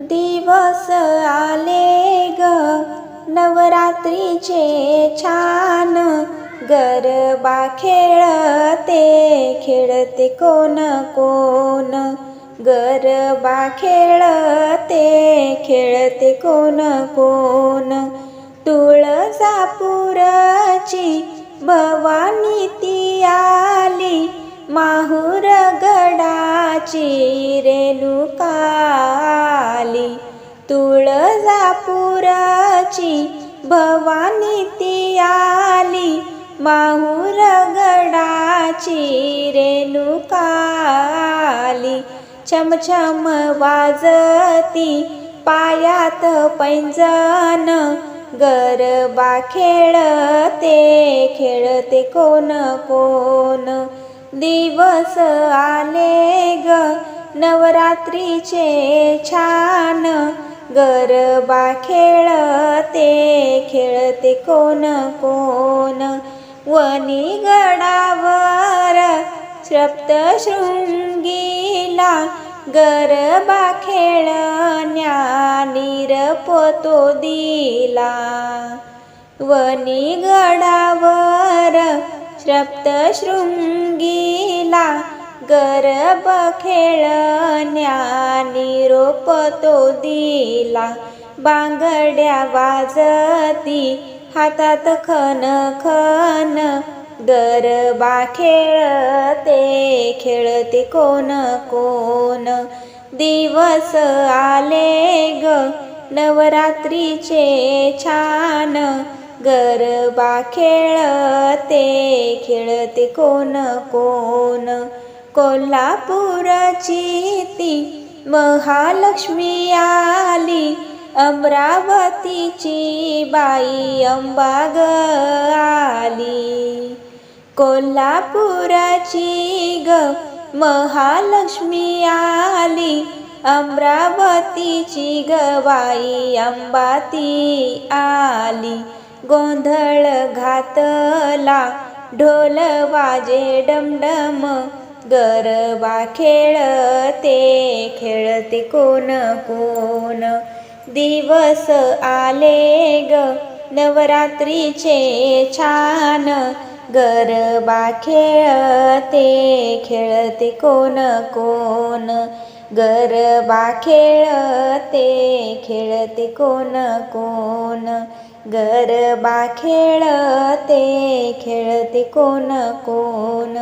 दिवस आले ग. नवरात्रीचे छान गरबा खेळते. खेळते कोण कोण? गरबा खेळते. खेळते कोण कोण? तुळजापूरची भवानी ती आली. माहू गडाची रेणुकाली तुळजापुराची भवानी ती आली माहुर गडाची रेणुकाली छमछम वाजती पायात पैंजण गरबा खेळते खेळते कोण कोण. दिवस आले ग. नवरात्रीचे छान गरबा खेळते. खेळते कोण कोण? वनी गडावर सप्तशृंगीला गरबा खेळण्या निरपतो दिला. वनी गडावर रक्तशृंगीला गरब खेळण्या निरोप तो दिला. बांगड्या वाजती हातात खन खन गरबा खेळते खेळते कोण कोण. दिवस आले ग नवरात्रीचे छान गरबा खेळते खेळते कोण कोण? कोल्हापूरची ती महालक्ष्मी आली अमरावतीची बाई अंबाग आली. कोल्हापुराची ग महालक्ष्मी आली अमरावतीची गवाई अंबाती आली. गोंधळ घातला. ढोल वाजे डमडम गरबा खेळते खेळते कोण कोण. दिवस आले ग नवरात्रीचे छान. गरबा खेळते खेळते कोण कोण. गरबा खेळते खेळते कोण कोण. गरबा खेळते खेळते कोण कोण?